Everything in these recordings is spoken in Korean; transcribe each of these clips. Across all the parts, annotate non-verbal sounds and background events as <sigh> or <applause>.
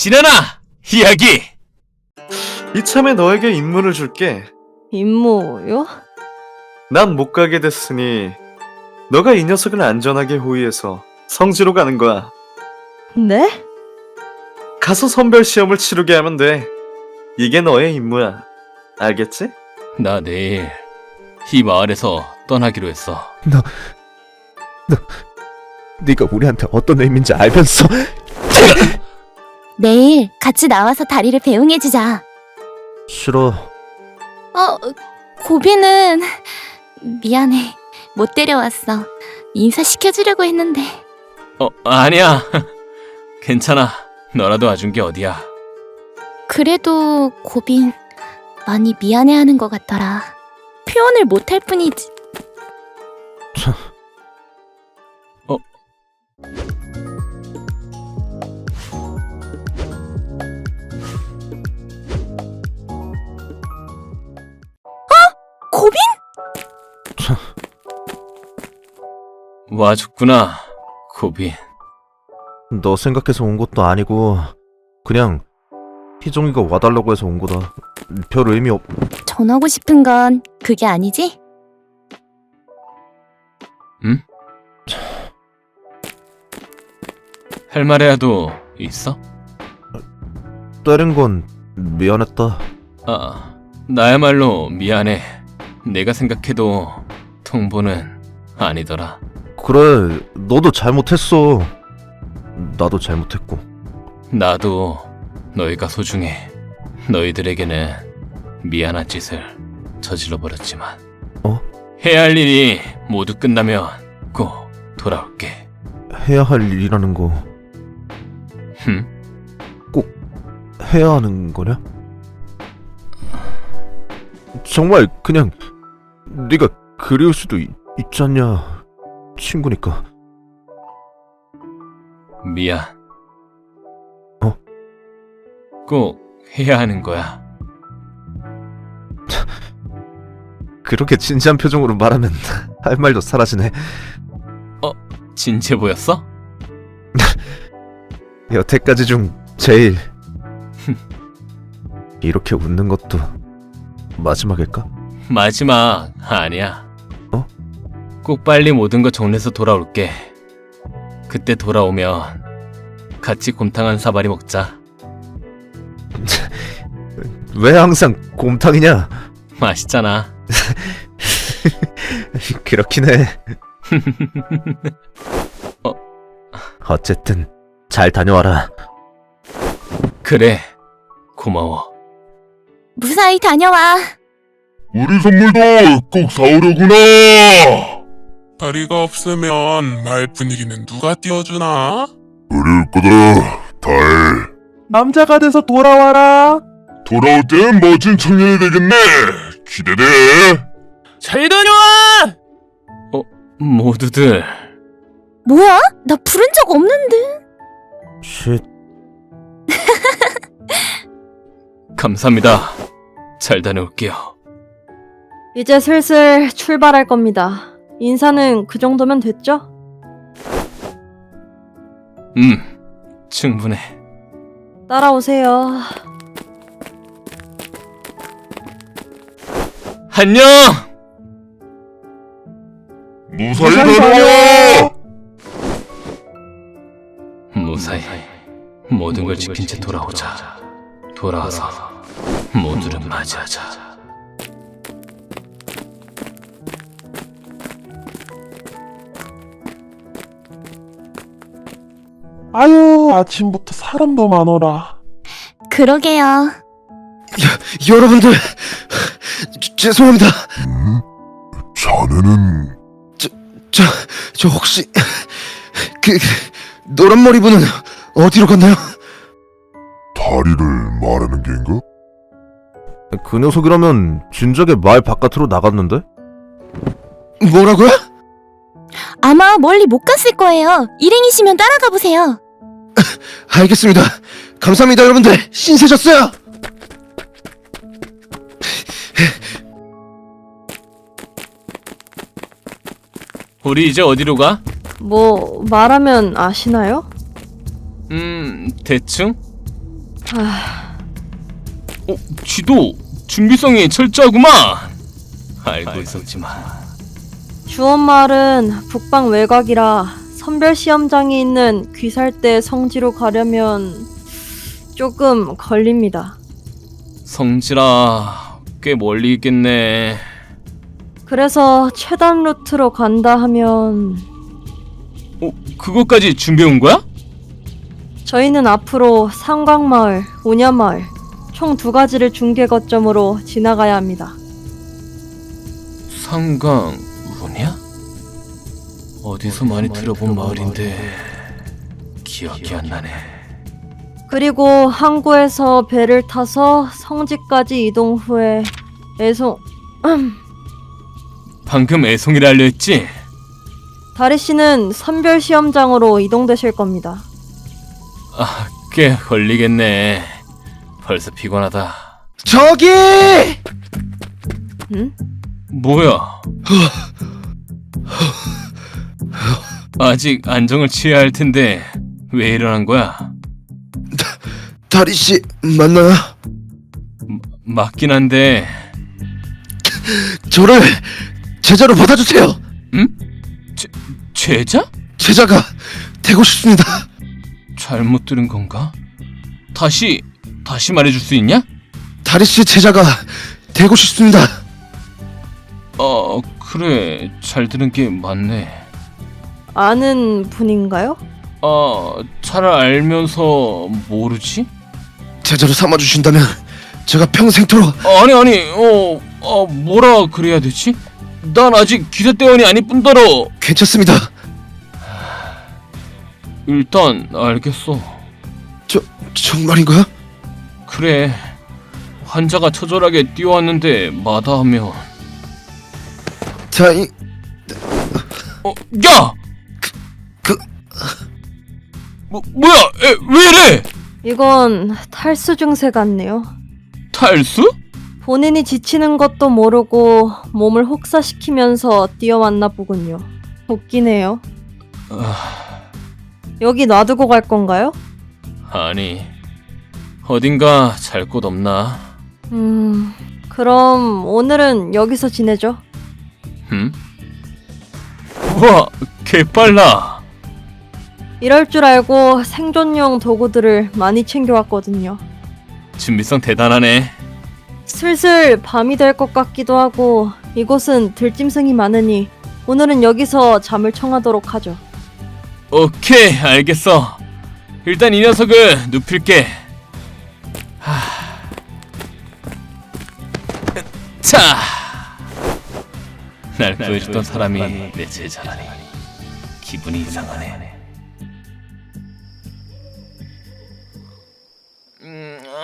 지나나 이야기. 이참에 너에게 임무를 줄게. 임무요? 난 못 가게 됐으니 너가 이 녀석을 안전하게 호위해서 성지로 가는 거야. 네? 가서 선별 시험을 치르게 하면 돼. 이게 너의 임무야. 알겠지? 나 내일 이 마을에서 떠나기로 했어. 네가 우리한테 어떤 의미인지 알면서 내일 같이 나와서 다리를 배웅해주자. 싫어. 어, 고비는 미안해. 못 데려왔어. 인사시켜주려고 했는데. 어 아니야. <laughs> 괜찮아. 너라도 와준 게 어디야. 그래도 고빈 많이 미안해하는 것 같더라. 표현을 못할 뿐이지. 와줬구나. 고빈. 너 생각해서 온 것도 아니고 그냥 희종이가 와달라고 해서 온 거다. 별 의미 없. 전하고 싶은 건 그게 아니지? 할 말이라도 있어? 때린 건 미안했다. 아 나야말로 미안해. 내가 생각해도 통보는 아니더라. 그래, 너도 잘못했어. 나도 잘못했고. 나도 너희가 소중해. 너희들에게는 미안한 짓을 저질러 버렸지만. 어? 해야 할 일이 모두 끝나면 꼭 돌아올게. 해야 할 일이라는 거 흠? 해야 하는 거냐? 정말 그냥 네가 그리울 수도 있, 있지 않냐 친구니까 미안. 어? 꼭 해야 하는 거야. 그렇게 진지한 표정으로 말하면 <laughs> 할 말도 사라지네 진지해 보였어? <laughs> 여태까지 중 제일 <laughs> 이렇게 웃는 것도 마지막일까? 마지막 아니야. 어? 꼭 빨리 모든 거 정리해서 돌아올게. 그때 돌아오면 같이 곰탕 한 사발이 먹자. <laughs> 왜 항상 곰탕이냐? 맛있잖아. <laughs> 그렇긴 해 <laughs> 어. 어쨌든 잘 다녀와라 그래. 고마워. 무사히 다녀와. 우리 선물도 꼭 사오려구나. 다리가 없으면 말 분위기는 누가 띄워주나? 어려울 거다. 달. 남자가 돼서 돌아와라. 돌아올 땐 멋진 청년이 되겠네. 기대돼. 잘 다녀와. 모두들 뭐야? 나 부른 적 없는데. 쉿 <laughs> 감사합니다. 잘 다녀올게요. 이제 슬슬 출발할 겁니다. 인사는 그 정도면 됐죠? 음, 충분해. 따라오세요. 안녕! 무사히 다녀와. 무사히 모든 걸 지킨 채 돌아오자. 돌아와서 모두를 맞이하자. 아침부터 사람도 많어라. 그러게요. 여러분들 죄송합니다 음? 자네는 저, 저 혹시 그 노란 머리 분은 어디로 갔나요? 다리를 말하는 게인가? 그 녀석이라면 진작에 말 바깥으로 나갔는데? 뭐라고요? 아마 멀리 못 갔을 거예요. 일행이시면 따라가 보세요. <laughs> 알겠습니다. 감사합니다, 여러분들. 신세졌어요. <laughs> 우리 이제 어디로 가? 뭐 말하면 아시나요? 음, 대충? 아, 어, 쥐도 준비성이 철저하구만. 알고 있었지만 주원마을은 북방 외곽이라 선별 시험장이 있는 귀살대 성지로 가려면 조금 걸립니다. 성지라 꽤 멀리 있겠네. 그래서 최단 루트로 간다 하면 어, 그것까지 준비해 온 거야? 저희는 앞으로 상광마을, 오냐마을 총 두 가지를 중계 거점으로 지나가야 합니다. 상강? 어디서 많이 들어본 마을인데 기억이 안 나네. 그리고 항구에서 배를 타서 성지까지 이동 후에 애송 방금 애송이라 알려 했지? 다리 씨는 선별 시험장으로 이동되실 겁니다. 아, 꽤 걸리겠네. 벌써 피곤하다. 저기! 응? 뭐야? 아직 안정을 취해야 할 텐데 왜 일어난 거야? 다리 씨 맞나요? 맞긴 한데 <laughs> 저를 제자로 받아주세요. 죄자? 제자가 되고 싶습니다. 잘못 들은 건가? 다시 다시 말해줄 수 있냐? 다리 씨 제자가 되고 싶습니다. 어 그래 잘 들은 게 맞네. 아는 분인가요? 아 잘 알면서 모르지? 제자로 삼아 주신다면 제가 평생토록 아니 아니 어, 어 뭐라 그래야 되지? 난 아직 기사대원이 아닐 뿐더러 괜찮습니다. 일단 알겠어. 정말인가요? 그래 환자가 처절하게 뛰어왔는데 마다하면 다이 어 야! 그- 뭐 뭐야 에, 왜 이래? 이건 탈수 증세 같네요. 탈수? 본인이 지치는 것도 모르고 몸을 혹사시키면서 뛰어왔나 보군요. 웃기네요. 아, 여기 놔두고 갈 건가요? 아니 어딘가 잘 곳 없나? 음, 그럼 오늘은 여기서 지내죠. 응? 우와 개빨라. 이럴 줄 알고 생존용 도구들을 많이 챙겨왔거든요. 준비성 대단하네. 슬슬 밤이 될 것 같기도 하고 이곳은 들짐승이 많으니 오늘은 여기서 잠을 청하도록 하죠. 오케이 알겠어. 일단 이 녀석을 눕힐게. 하... 자, 날 구해주던 사람이 내 제자라니 기분이 이상하네.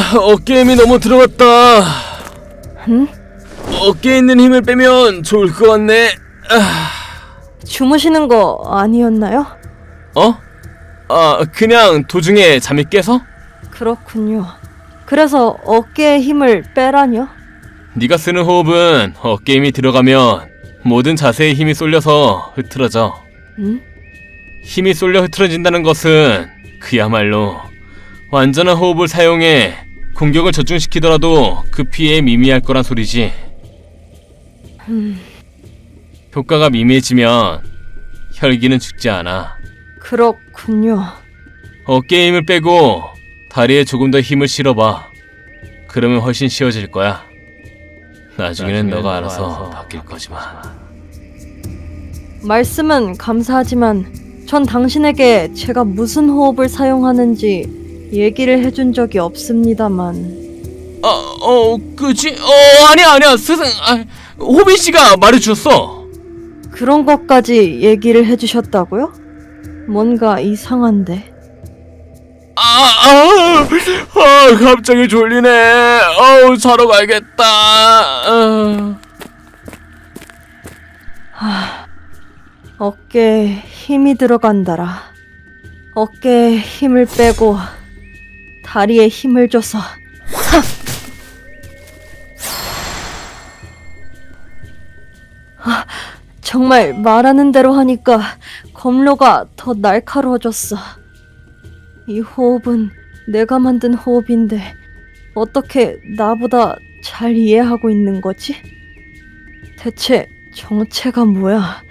아, 어깨에 힘이 너무 들어갔다. 응? 어깨에 있는 힘을 빼면 좋을 것 같네. 주무시는 거 아니었나요? 어? 아, 그냥 도중에 잠이 깨서? 그렇군요. 그래서 어깨에 힘을 빼라뇨? 네가 쓰는 호흡은 어깨에 힘이 들어가면 모든 자세에 힘이 쏠려서 흐트러져. 응? 힘이 쏠려 흐트러진다는 것은 그야말로 완전한 호흡을 사용해 공격을 적중시키더라도 그 피해에 미미할 거란 소리지. 음, 효과가 미미해지면 혈기는 죽지 않아. 그렇군요. 어깨에 힘을 빼고 다리에 조금 더 힘을 실어봐. 그러면 훨씬 쉬워질 거야. 나중에는 너가 알아서 바뀔 거지만. 말씀은 감사하지만 전 당신에게 제가 무슨 호흡을 사용하는지 얘기를 해준 적이 없습니다만 아, 어, 그지? 어, 아니야, 아니야. 스승, 아, 호빈 씨가 말해주셨어. 그런 것까지 얘기를 해주셨다고요? 뭔가 이상한데 아, 아, 아, 갑자기 졸리네. 어우, 자러 가야겠다. 아. 어깨에 힘이 들어간다라. 어깨에 힘을 빼고 다리에 힘을 줘서 하! 아, 정말 말하는 대로 하니까 검로가 더 날카로워졌어. 이 호흡은 내가 만든 호흡인데 어떻게 나보다 잘 이해하고 있는 거지? 대체 정체가 뭐야?